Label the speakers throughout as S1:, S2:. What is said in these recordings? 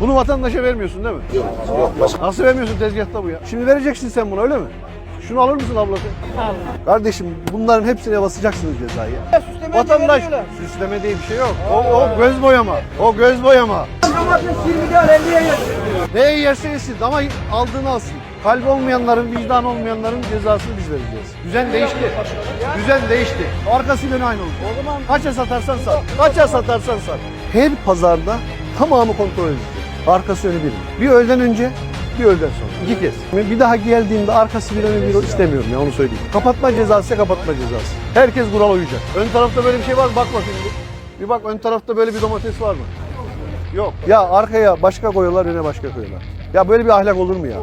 S1: Bunu vatandaşa vermiyorsun değil mi?
S2: Yok başka.
S1: Nasıl vermiyorsun tezgahta bu ya? Şimdi vereceksin sen bunu öyle mi? Şunu alır mısın ablası? Kardeşim bunların hepsine basacaksınız cezayı.
S3: Süsleme
S1: Vatandaş süsleme diye bir şey yok. O, o göz boyama. O göz boyama.
S3: Domates 20 lira 50'ye yer.
S1: Neye yerse yesin ama aldığını alsın. Kalbi olmayanların, vicdan olmayanların cezasını biz vereceğiz. Düzen değişti. Düzen değişti. Arkası yönü aynı oldu. O zaman kaça satarsan sat. Kaça satarsan sat. Her pazarda tamamı kontrol edilecek. Arkası önü bir. Bir öğleden önce, bir öğleden sonra. İki kez. Bir daha geldiğimde arkası bir önü bir istemiyorum ya onu söyleyeyim. Kapatma cezası kapatma cezası. Herkes kural uyacak. Ön tarafta böyle bir şey var mı? Bak bakayım bir. Bak ön tarafta böyle bir domates var mı? Yok. Ya arkaya başka koyuyorlar, öne başka koyuyorlar. Ya böyle bir ahlak olur mu ya?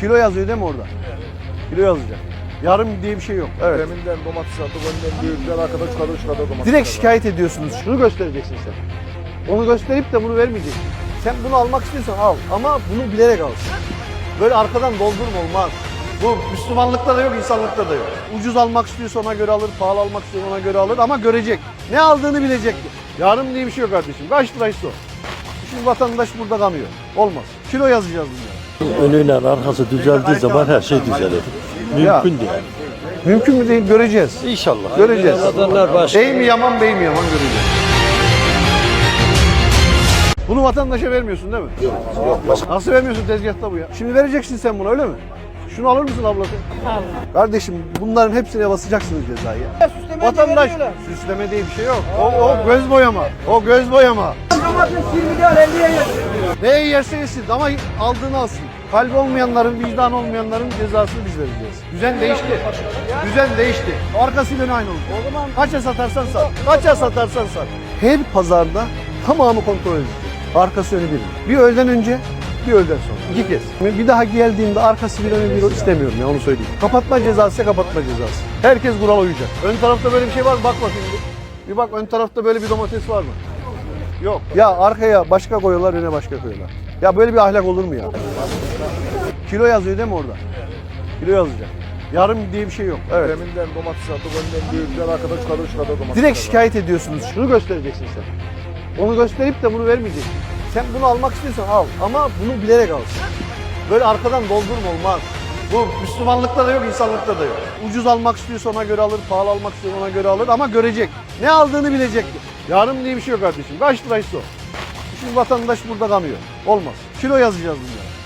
S1: Kilo yazıyor değil mi orada? Kilo yazacak. Yarım diye bir şey yok. Evet.
S2: Deminden domates aldık, önden büyükler arkada şu kadar şu kadar domates.
S1: Direkt şikayet ediyorsunuz. Şunu göstereceksin sen. Onu gösterip de bunu vermeyeceksin. Sen bunu almak istiyorsan al ama bunu bilerek al. Böyle arkadan doldurma olmaz. Bu Müslümanlıkta da yok, insanlıkta da yok. Ucuz almak istiyorsa ona göre alır, pahalı almak istiyorsa ona göre alır ama görecek. Ne aldığını bilecek. Yarım diye bir şey yok kardeşim. Kaç liraysa o. Şimdi vatandaş burada kanıyor. Olmaz. Kilo yazacağız bunları.
S4: Önüyle arkası düzeldiği zaman her şey düzelir. Mümkün değil.
S1: Mümkün mü değil göreceğiz.
S4: İnşallah.
S1: Göreceğiz. Bey mi yaman bey mi yaman göreceğiz. Bunu vatandaşa vermiyorsun değil mi?
S2: Yok başka.
S1: Nasıl vermiyorsun tezgahta bu ya? Şimdi vereceksin sen bunu öyle mi? Şunu alır mısın ablası? Kardeşim bunların hepsine basacaksınız cezayı.
S3: Süsleme
S1: Vatandaş süsleme diye bir şey yok. O, o göz boyama. O göz boyama.
S3: Domates 20 lira 50'ye yer.
S1: Neye yerse yesin ama aldığını alsın. Kalbi olmayanların, vicdan olmayanların cezasını biz vereceğiz. Düzen değişti. Düzen değişti. Arkası yönü aynı oldu. O zaman kaça satarsan sat. Kaça satarsan sat. Her pazarda tamamı kontrol edilecek. Arkası önü bir. Bir öğleden önce, bir öğleden sonra. İki kez. Bir daha geldiğimde arkası bir önü bir istemiyorum ya onu söyleyeyim. Kapatma cezası kapatma cezası. Herkes kural uyacak. Ön tarafta böyle bir şey var mı? Bak bakayım bir. Bak ön tarafta böyle bir domates var mı? Yok. Ya arkaya başka koyuyorlar, öne başka koyuyorlar. Ya böyle bir ahlak olur mu ya? Kilo yazıyor değil mi orada? Kilo yazacak. Yarım diye bir şey yok. Evet.
S2: Deminden domates aldık, önden büyükler arkada şu kadar şu kadar domates.
S1: Direkt şikayet ediyorsunuz. Şunu göstereceksin sen. Onu gösterip de bunu vermeyeceksin. Sen bunu almak istiyorsan al ama bunu bilerek al. Böyle arkadan doldurma olmaz. Bu Müslümanlıkta da yok, insanlıkta da yok. Ucuz almak istiyorsa ona göre alır, pahalı almak istiyorsa ona göre alır ama görecek. Ne aldığını bilecek. Yarım diye bir şey yok kardeşim. Kaç liraysa o. Şimdi vatandaş burada kanıyor. Olmaz. Kilo yazacağız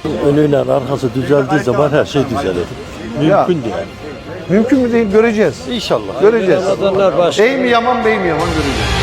S1: bunları.
S4: Önüyle arkası düzeldiği zaman her şey düzelir. Mümkün değil.
S1: Mümkün mü değil göreceğiz.
S4: İnşallah.
S1: Göreceğiz. Bey mi yaman bey mi yaman göreceğiz.